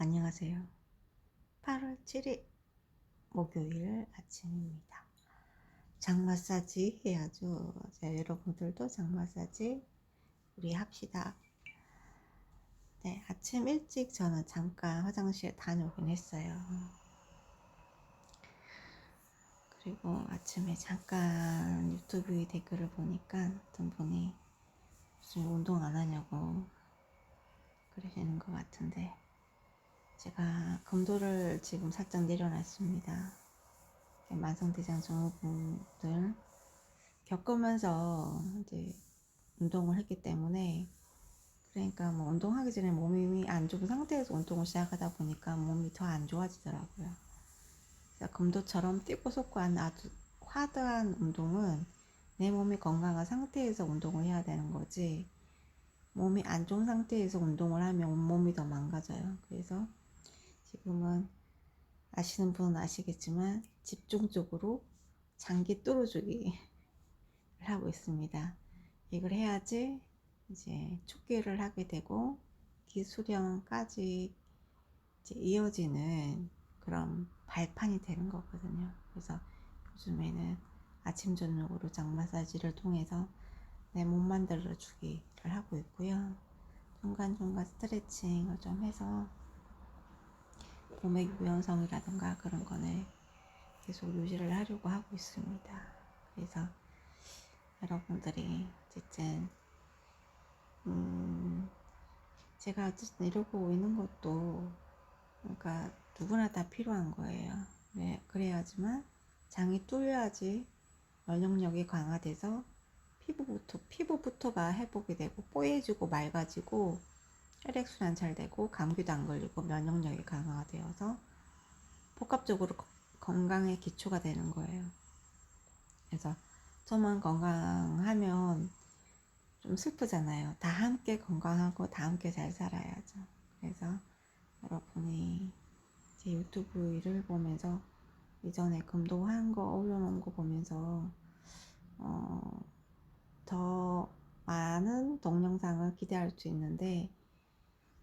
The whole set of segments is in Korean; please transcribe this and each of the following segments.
안녕하세요. 8월 7일 목요일 아침입니다. 장 마사지 해야죠. 자, 여러분들도 장 마사지 우리 합시다. 네, 아침 일찍 저는 잠깐 화장실 다녀오긴 했어요. 그리고 아침에 잠깐 유튜브 댓글을 보니까 어떤 분이 무슨 운동 안 하냐고 그러시는 것 같은데 제가 검도를 지금 살짝 내려놨습니다. 만성대장 증후군들 겪으면서 이제 운동을 했기 때문에 그러니까 뭐 운동하기 전에 몸이 안 좋은 상태에서 운동을 시작하다 보니까 몸이 더 안 좋아지더라고요. 검도처럼 뛰고 솟고 하는 아주 화드한 운동은 내 몸이 건강한 상태에서 운동을 해야 되는 거지 몸이 안 좋은 상태에서 운동을 하면 온몸이 더 망가져요. 그래서 지금은 아시는 분은 아시겠지만 집중적으로 장기 뚫어주기를 하고 있습니다. 이걸 해야지 이제 축기를 하게 되고 기수령까지 이어지는 그런 발판이 되는 거거든요. 그래서 요즘에는 아침 저녁으로 장 마사지를 통해서 내 몸 만들어 주기를 하고 있고요. 중간중간 스트레칭을 좀 해서 몸의 유연성이라든가 그런 거는 계속 유지를 하려고 하고 있습니다. 그래서 여러분들이 어쨌든 음 제가 어쨌든 이러고 있는 것도 그러니까 누구나 다 필요한 거예요. 네, 그래야지만 장이 뚫려야지 면역력이 강화돼서 피부부터 피부부터가 회복이 되고 뽀얘지고 맑아지고 혈액순환 잘 되고 감기도 안 걸리고 면역력이 강화가 되어서 복합적으로 건강의 기초가 되는 거예요. 그래서 저만 건강하면 좀 슬프잖아요. 다 함께 건강하고 다 함께 잘 살아야죠. 그래서 여러분이 제 유튜브 일을 보면서 이전에 금도한 거 올려놓은 거 보면서 어, 더 많은 동영상을 기대할 수 있는데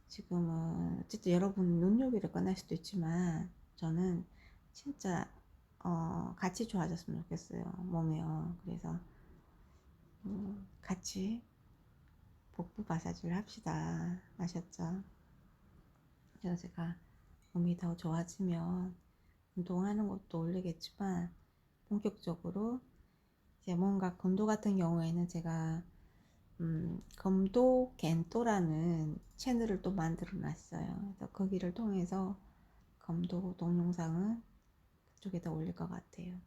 지금은 어쨌든 여러분 눈요기를 꺼낼 수도 있지만 저는 진짜 어, 같이 좋아졌으면 좋겠어요 몸이요 그래서 음, 같이 복부 마사지를 합시다 아셨죠? 그래서 제가 몸이 더 좋아지면 운동하는 것도 올리겠지만 본격적으로 이제 뭔가 건도 같은 경우에는 제가 음, 검도 겐토라는 채널을 또 만들어 놨어요. 그래서 거기를 통해서 검도 동영상은 그쪽에다 올릴 것 같아요.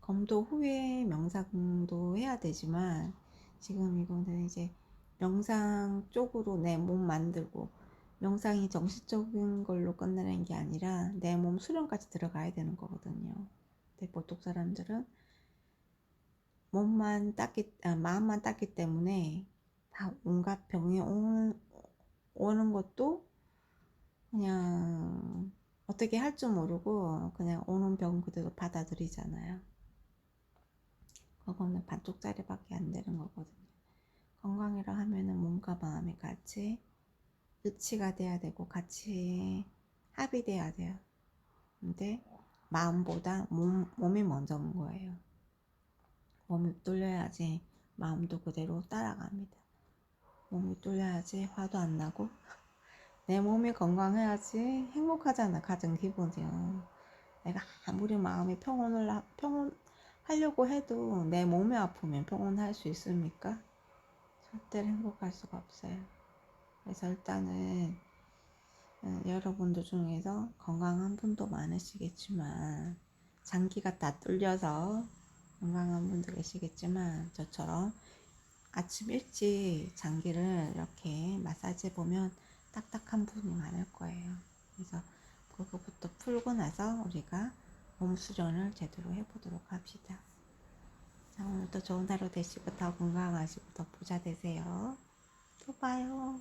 검도 후에 명상도 해야 되지만 지금 이거는 이제 명상 쪽으로 내 몸 만들고 명상이 정신적인 걸로 끝나는 게 아니라 내 몸 수련까지 들어가야 되는 거거든요. 근데 보통 사람들은 몸만 땄기, 아, 마음만 땄기 때문에 다 온갖 병이 오는, 오는 것도 그냥 어떻게 할 줄 모르고 그냥 오는 병 그대로 받아들이잖아요. 그거는 반쪽짜리밖에 안 되는 거거든요. 건강이라 하면은 몸과 마음이 같이 일치가 돼야 되고 같이 합의돼야 돼요. 근데 마음보다 몸, 몸이 먼저인 거예요. 몸이 뚫려야지 마음도 그대로 따라갑니다. 몸이 뚫려야지 화도 안 나고 내 몸이 건강해야지 행복하잖아 가장 기본이요. 내가 아무리 마음이 평온을 하, 평온하려고 해도 내 몸이 아프면 평온할 수 있습니까? 절대로 행복할 수가 없어요. 그래서 일단은 음, 여러분들 중에서 건강한 분도 많으시겠지만 장기가 다 뚫려서 건강한 분도 계시겠지만 저처럼 아침 일찍 장기를 이렇게 마사지 해보면 딱딱한 부분이 많을 거예요. 그래서 그거부터 풀고 나서 우리가 몸 수련을 제대로 해보도록 합시다. 자, 오늘도 좋은 하루 되시고 더 건강하시고 더 부자 되세요. 또 봐요.